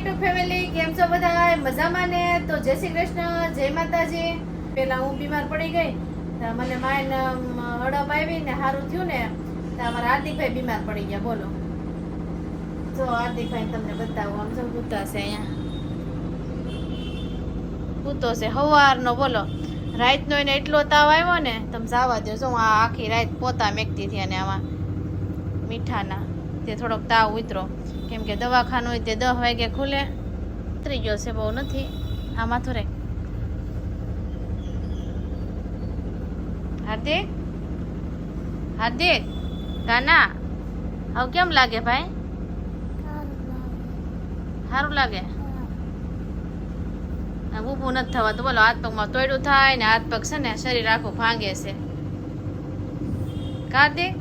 YouTube family કેમ છો બધા મજામાં ને? તો જય શ્રી કૃષ્ણ, જય માતાજી. પેલા હું બીમાર પડી ગઈ મને માઇન હડપ આવી ને સારું થયું ને, તો અમારા હાર્દિકભાઈ બીમાર પડી ગયા. બોલો. જો હાર્દિકભાઈ તમને બતાવું, આમ જો કૂતા છે અહીંયા. કૂતો છે સવારનો બોલો. રાતનો એને એટલો તાવ આવ્યો ને, તમે જવા દો જો આ આખી રાત પોતા મેકતી હતી અને આમાં મીઠાના, તે થોડોક તાવ ઉતરો કેમ કે દવાખાનું હોય તે દસ વાગે ખુલે. ઉતરી ગયો છે બહુ નથી. આમાં તો રે. હાર્દિક? હાર્દિક? કાના હવે કેમ લાગે ભાઈ? સારું લાગે? ઊભું નથી થવાતું બોલો, હાથ પગમાં તોડ્યું થાય ને હાથ પગ છે ને, શરીર આખું ભાંગે છે. કાર્તિક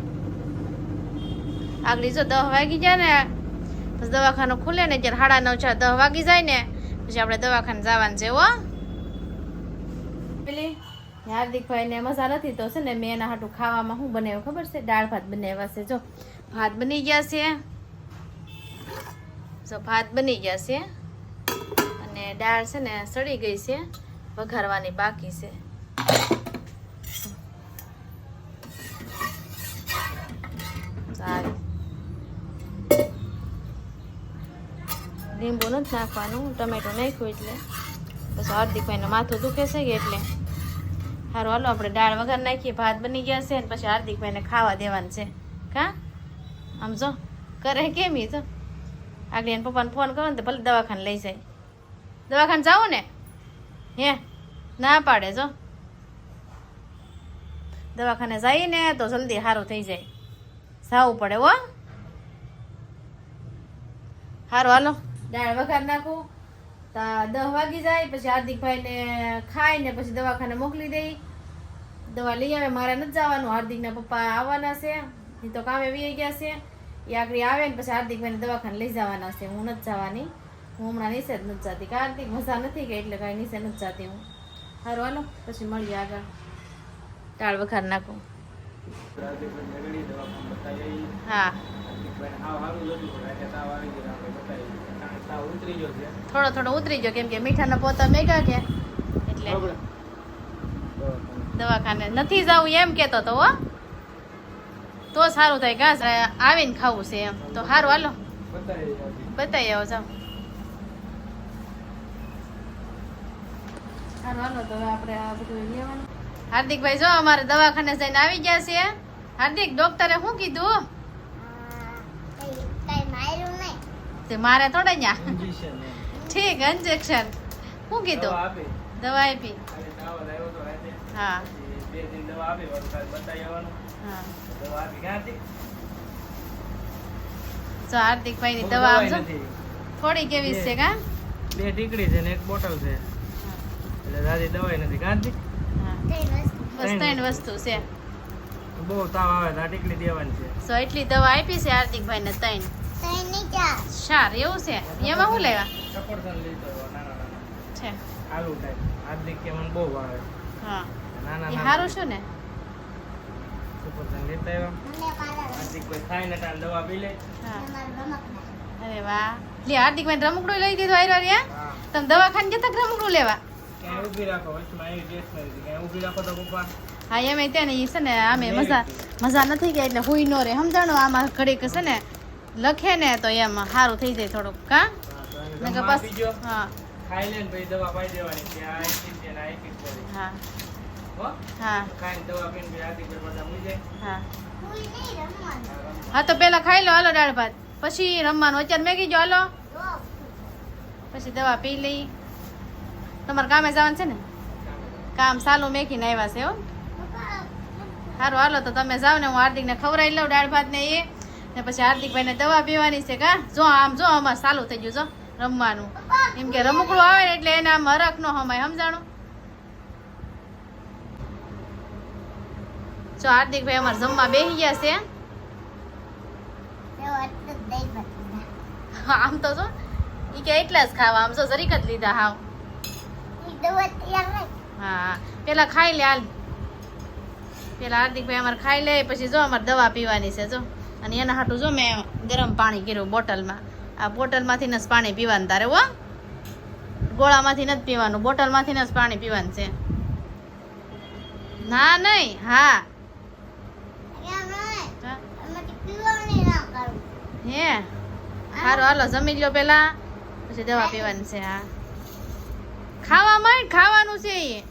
આગળ જો દસ વાગી જાય ને પછી દવાખાનું ખુલે ને જ્યારે સાડા નવ ચાર દહ વાગી જાય ને પછી આપણે દવાખાને જવાનું છે હો. પેલી હાર્દિકભાઈને મજા નથી તો છે ને મેં એના હાટું ખાવામાં શું બનાવ્યું ખબર છે? દાળ ભાત બનાવ્યા છે જો. ભાત બની ગયા છે. જો ભાત બની ગયા છે. અને દાળ છે ને સડી ગઈ છે. વઘારવાની બાકી છે. સારું લીંબુ નથી નાખવાનું, ટમેટું નાખ્યું એટલે. પછી હાર્દિકભાઈને માથું દુખે છે કે એટલે. સારું હાલો, આપણે દાળ વગર નાખીએ, ભાત બની ગયા છે ને પછી હાર્દિકભાઈને ખાવા દેવાનું છે. કા? આમ જો, કરે કેમ એ જો આગળ એને પપ્પાને ફોન કરો ને તો ભલે દવાખાને લઈ જાય. દવાખાને જાઓ ને? હે? ના પાડે જો. દવાખાને જઈએ ને તો જલ્દી સારું થઈ જાય. જાવું પડે હો. સારું હાલો. દાળ વઘાર નાખું તા દસ વાગી જાય પછી હાર્દિકભાઈને ખાઈને પછી દવાખાને મોકલી દઈ. દવા લઈ આવે મારે નથી જવાનું હાર્દિકના પપ્પા આવવાના છે એ તો કામે વી ગયા છે. એ આગળ આવે ને પછી હાર્દિકભાઈને દવાખાને લઈ જવાના છે હું નથી જવાની. હું હમણાં નીચે જ નથી જતી. કારણ મજા નથી ગઈ એટલે કાંઈ નીચે નથી જતી હું. સારું હાલો પછી મળીએ આગળ. દાળ વખાર નાખું. હા. થોડો થોડો ઉતરી ગયો કેમ કે મીઠાના પોતા મેગા કે એટલે દવાખાને નથી જવું એમ કેતો તો હો. તો સારું થાય ઘાસ આવીને ખાવું છે એમ. તો સારું હાલો. બતાવી આવો જાઓ. સારું હાલો તો હવે આપણે આ બધું લેવાનું. હાર્દિકભાઈ જો અમારે દવાખાને જઈને આવી ગયા છે. હાર્દિક ડોક્ટરે શું કીધું? તે મારે થોડા ન્યા. ઠીક ઇન્જેક્શન શું કીધું? દવા આપી. હા. હા. હાર્દિકભાઈ ની દવા આમ થોડી કેવી છે કા? બે ટીકડી છે ને એક બોટલ છે. એટલે દાદી દવાઈ નથી. ગાંધી બસ ત્રણ વસ્તુ. છે. બહુ તાવ આવે ટીકડી દેવાની છે. સો એટલી દવા આપી છે હાર્દિકભાઈ ને ત્રણ. ચાર એવું છે? એમાં શું લેવા? સફરજન લીધો નાના નાના. છે. આલુ ટાઈપ હાર્દિક કે મને બહુ ભાવે. હા. નાના નાના. સારું શું ને? સફરજન લેતા આવ્યા? હાર્દિક કોઈ ખાઈ ને તાર દવા પી લે. અરે વાહ. લે હાર્દિકભાઈ રમકડું લઈ દીધું આયરો રે તમે દવાખાને જતા રમકડું લેવા? ક્યાંય ઊભી રાખો વચમાં આવી સ્ટેશનરી થી ક્યાંય ઊભી રાખો તો પપ્પા. હા એમ ત્યાં ને છે ને આમે મજા મજા નથી ગયા એટલે હુઈ નો રે. સમજાણો આમાં ઘડીક છે ને લખે ને તો એમ સારું થઈ જાય થોડુંક કા? નકર બસ હા. ખાઈ લે ભાઈ દવા પાઈ દેવાની કે આ એક છે ને આ એક છે હા. હો? હા. ખાઈ દવા પીને બે હાર્દિક પર બધા જાય હા. હા તો પેલા ખાઈ લો હાલો દાળ ભાત. પછી રમવાનું. અત્યારે મેગી જો હાલો. પછી દવા પી લઈ. તમારે કામે જવાનું છે ને? કામ સાલું મેકીને આવ્યા છે હો. સારું હાલો તો તમે જાઓ ને હું હાર્દિકને ખવડાવી લઉં દાળ ભાત ને એ. ને પછી હાર્દિકભાઈને દવા પીવાની છે કા? જો આમ જો આમાં ચાલુ થઈ ગયું જો રમવાનું. એમ કે રમકડું આવે ને એટલે એને આમ હરખ નો હમાય સમજાણું? જો હાર્દિકભાઈ અમારે જમવા બેસી ગયા છે. આમ તો જો ઈ કે એટલા જ ખાવા આમ જો જરીક જ લીધા હાવ. હા પેલા ખાઈ લે હાલ. પેલા હાર્દિકભાઈ અમારે ખાઈ લે પછી જો અમારે દવા પીવાની છે જો. અને એના હાટું જો મેં ગરમ પાણી કર્યું બોટલમાં. આ બોટલમાંથી જ પાણી પીવાનું તારે, હો. ગોળામાંથી નથી પીવાનું, બોટલમાંથી જ પાણી પીવાનું છે. ના, નહીં, હા. હા. સારું હાલો, જમી લ્યો પેલા. પછી દવા પીવાની છે, હા. ખાવામાં ખાવાનું છે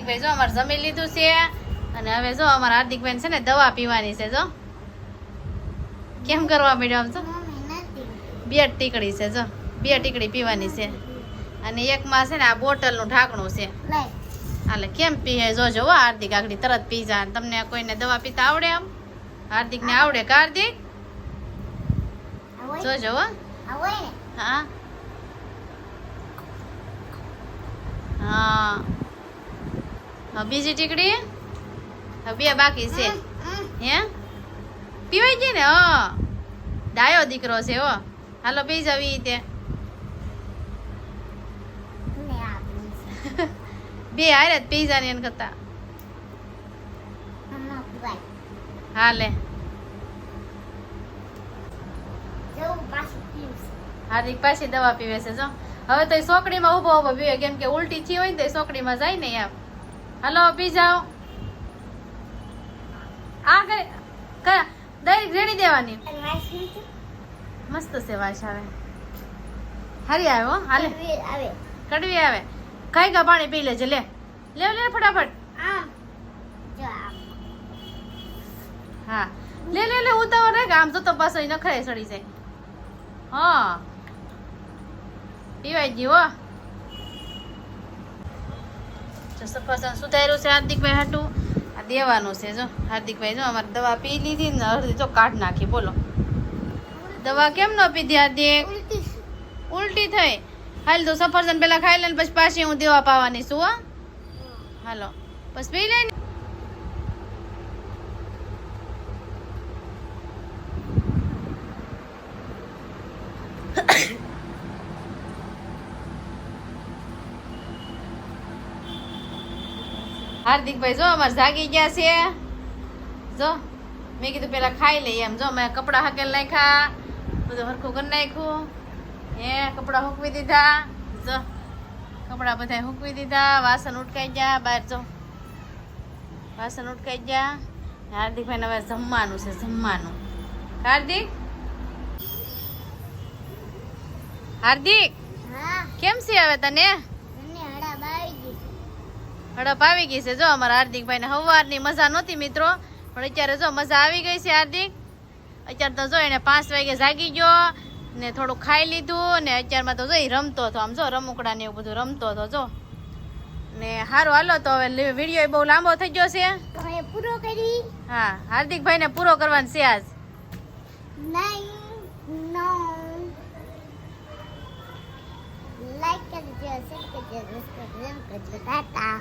એ ભાઈ, જો અમારે જમી લીધું છે. અને હવે જો અમારા બેન છે ને દવા પીવાની છે જો. કેમ કરવા માંડ્યો આમ જો? બે ટીકડી છે જો. બે ટીકડી પીવાની છે. અને એકમાં છે ને આ બોટલનું ઢાંકણું છે. એટલે કેમ પીએ જો જોવો હાર્દિક આગળ તરત પી જા. તમને કોઈને દવા પીતા આવડે આમ? હાર્દિક ને આવડે કે હાર્દિક? જોજો જોવો હા. હા બીજી ટીકડી? બે બાકી છે. હે? પીવાઈ ગઈ ને? હો. ડાયો દીકરો છે હો. હાલો પી જવી તે. બે હારે જ પી જાની એને કરતા. હાલે હાર્દિક પાછી દવા પીવે છે જો. હવે તો સોકડીમાં ઊભો ઊભો પીવે કેમ કે ઉલટી થઈ હોય ને તો સોકડીમાં જાય ને એમ. હાલો પી જાઓ. આ કરે કયા? દહીં રેડી દેવાની. મસ્ત છે વાસ આવે હારી આવે હો હાલે. કડવી આવે. કઈ ગા પાણી પી લેજે લે. લે લે ફટાફટ. હા. લે લે લે ઉતાવળ રે આમ તો તો પાછો ઈ નખરે સડી જાય. હા. પીવાય જીવો સફરજન સુધાર્યું છે હાર્દિકભાઈ હાટું. આ દેવાનું છે જો. હાર્દિકભાઈ જો અમારે દવા પી લીધી ને અડધી જો કાઢ નાખી બોલો. દવા કેમ ન પીધી હાર્દિક? ઉલટી. થઈ. હાલ તો સફરજન પેલા ખાઈ લે ને પછી પાછી હું દેવા પાવાની છું હો. હાલો. પછી પી લે હાર્દિકભાઈ જો અમારે જાગી ગયા છે. જો મેં કીધું પેલા ખાઈ લઈએ એમ. જો મેં કપડાં હાકેલ નાખ્યા. બધું હરખું કરી નાખ્યું. હે કપડાં હૂકવી દીધા. જો કપડાં બધા હૂકવી દીધા. વાસણ ઉટકાઈ ગયા. બહાર જો વાસણ ઉટકાઈ ગયા. હાર્દિકભાઈને હવે જમવાનું છે જમવાનું. હાર્દિક? હાર્દિક? કેમ છે હવે તને? હડપ આવી ગઈ છે. જો અમારા હાર્દિકભાઈને સવારની મજા નહોતી મિત્રો. પણ અત્યારે જો મજા આવી ગઈ છે હાર્દિક. અત્યારે તો જો એને પાંચ વાગે જાગી ગયો ને થોડું ખાઈ લીધું ને અત્યારમાં તો જો એ રમતો હતો. આમ જો રમકડા ને એવું બધું રમતો હતો જો. ને સારું હાલો તો હવે વીડિયો બહુ લાંબો થઈ ગયો છે. પૂરો કરી. હા હાર્દિકભાઈને પૂરો કરવાનો છે આજ. લાઈક કરજો શેર કરજો સબસ્ક્રાઇબ કરજો ટાટા.